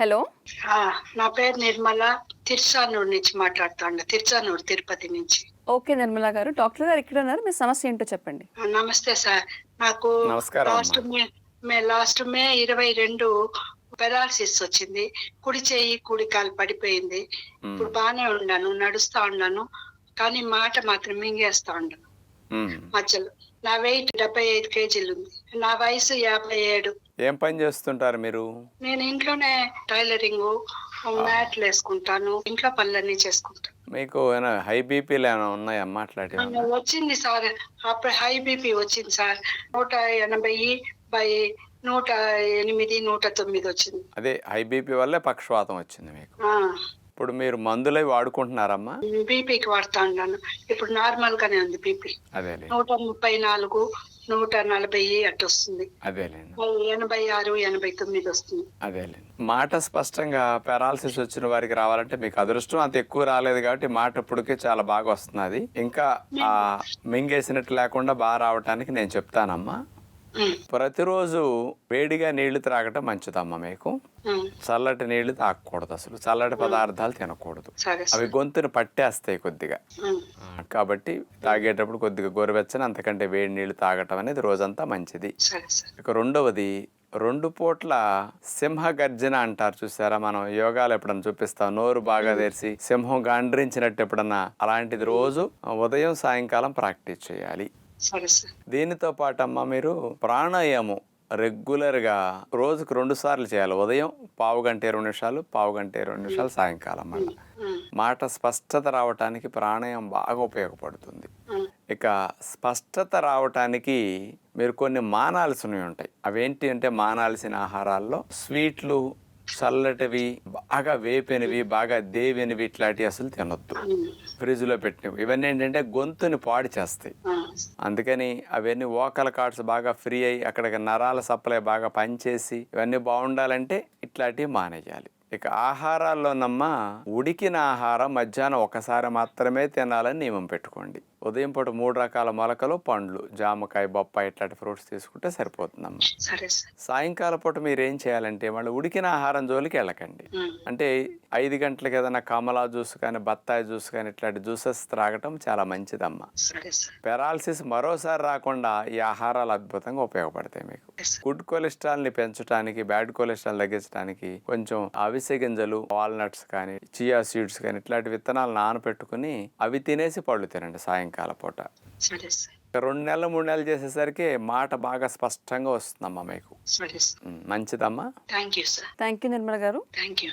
Hello. ఆ, నా పేరు నిర్మల. తిరుచానూరు నుంచి మాట్లాడుతాండ. తిరుచానూరు తిరుపతి నుంచి. ఓకే నిర్మలా గారు. డాక్టర్ గారు ఇక్కడ ఉన్నారు. మీ సమస్య ఏంటో చెప్పండి. నమస్తే సార్. నాకు లాస్ట్ మే మే లాస్ట్ మే ఇరవై రెండు పెరాలసిస్ వచ్చింది. కుడి చేయి కుడి కాలు పడిపోయింది. ఇప్పుడు బాగానే ఉన్నాను. నడుస్తా ఉన్నాను. కానీ మాట మాత్రం మింగేస్తా ఉన్నాను. మధ్యలో. నా వెయిట్ డెబ్బై ఐదు కేజీలు ఉంది. నా వయసు యాభై ఏడు. ఏం పని చేస్తుంటారు మీరు? నేను ఇంట్లోనే టైలరింగ్ మ్యాట్లు వేసుకుంటాను ఇంట్లో పనులన్నీ చేసుకుంటాను. మీకు ఏమైనా హై బీపీలు ఏమైనా ఉన్నాయా? మాట్లాడే వచ్చింది సార్. అప్పుడు హై బీపీ వచ్చింది సార్. నూట ఎనభై బై నూట ఎనిమిది నూట తొమ్మిది వచ్చింది. అదే హై బీపీ వల్లే పక్షవాతం వచ్చింది మీకు. ఇప్పుడు మీరు మందులై వాడుకుంటున్నారమ్మా? బీపీకి వాడుతా ఉన్నాను ఇప్పుడు నార్మల్ గానే ఉంది బీపీ. అదేలే. నూట ముప్పై నాలుగు నూట నలభై అట్టు వస్తుంది. ఎనభై ఆరు ఎనభై తొమ్మిది వస్తుంది. అదేలేండి మాట స్పష్టంగా పెరాలసిస్ వచ్చిన వారికి రావాలంటే మీకు అదృష్టం అంత ఎక్కువ రాలేదు కాబట్టి మాట ఇప్పటికే చాలా బాగా వస్తున్నది. ఇంకా ఆ మింగేసినట్టు లేకుండా బాగా రావటానికి నేను చెప్తానమ్మా. ప్రతిరోజు వేడిగా నీళ్ళు త్రాగటం మంచిదమ్మా మీకు. చల్లటి నీళ్ళు తాగకూడదు అసలు. చల్లటి పదార్థాలు తినకూడదు. అవి గొంతుని పట్టేస్తాయి కొద్దిగా. కాబట్టి తాగేటప్పుడు కొద్దిగా గోరువెచ్చని అంతకంటే వేడి నీళ్ళు తాగటం అనేది రోజంతా మంచిది. ఇక రెండవది రెండు పూట్ల సింహ గర్జన అంటారు చూసారా మనం? యోగాలు ఎప్పుడన్నా చూపిస్తాం. నోరు బాగా తెరిచి సింహం గాండ్రించినట్టు ఎప్పుడన్నా అలాంటిది రోజు ఉదయం సాయంకాలం ప్రాక్టీస్ చేయాలి. సరే సార్. దీనితో పాటు అమ్మ మీరు ప్రాణాయామం రెగ్యులర్గా రోజుకు రెండు సార్లు చేయాలి. ఉదయం పావు గంట ఇరవై నిమిషాలు పావు గంట ఇరవై నిమిషాలు సాయంకాలం మళ్ళీ మాట స్పష్టత రావటానికి ప్రాణాయామం బాగా ఉపయోగపడుతుంది. ఇక స్పష్టత రావటానికి మీరు కొన్ని మానాల్సినవి ఉంటాయి. అవేంటి అంటే మానాల్సిన ఆహారాల్లో స్వీట్లు చల్లటివి బాగా వేపినవి బాగా దేవినవి ఇట్లాంటివి అసలు తినొద్దు. ఫ్రిడ్జ్లో పెట్టినవి. ఇవన్నీ ఏంటంటే గొంతుని పాడు చేస్తాయి. అందుకని అవన్నీ ఓకల్ కార్డ్స్ బాగా ఫ్రీ అయ్యి అక్కడికి నరాల సప్లై బాగా పనిచేసి ఇవన్నీ బాగుండాలంటే ఇట్లాంటివి మానేయాలి. ఇక ఆహారాల్లోనమ్మా ఉడికిన ఆహారం మధ్యాహ్నం ఒకసారి మాత్రమే తినాలని నియమం పెట్టుకోండి. ఉదయం పూట మూడు రకాల మొలకలు పండ్లు జామకాయ బొప్పాయి ఇట్లాంటి ఫ్రూట్స్ తీసుకుంటే సరిపోతుందమ్మా. సరే సార్. సాయంకాలం పూట మీరు ఏం చేయాలంటే మళ్ళీ ఉడికిన ఆహారం జోలికి వెళ్ళకండి. అంటే ఐదు గంటలకు ఏదైనా కమలా జ్యూస్ కానీ బత్తాయి జ్యూస్ కానీ ఇట్లాంటి జ్యూసెస్ త్రాగటం చాలా మంచిదమ్మా. పెరాలసిస్ మరోసారి రాకుండా ఈ ఆహారాలు అద్భుతంగా ఉపయోగపడతాయి మీకు. గుడ్ కొలెస్ట్రాల్ని పెంచడానికి బ్యాడ్ కొలెస్ట్రాల్ తగ్గించడానికి కొంచెం అవిసె గింజలు వాల్నట్స్ కానీ చియా సీడ్స్ కానీ ఇట్లాంటి విత్తనాలు నానపెట్టుకుని అవి తినేసి పళ్ళు తినండి సాయంకాల పూట. సరే సార్ ఇక రెండు నెలలు మూడు నెలలు చేసేసరికి మాట బాగా స్పష్టంగా వస్తుందమ్మా మీకు. సరే సార్ ఉమ్, మంచిదమ్మా. Thank you sir thank you Nirmala గారు. Thank you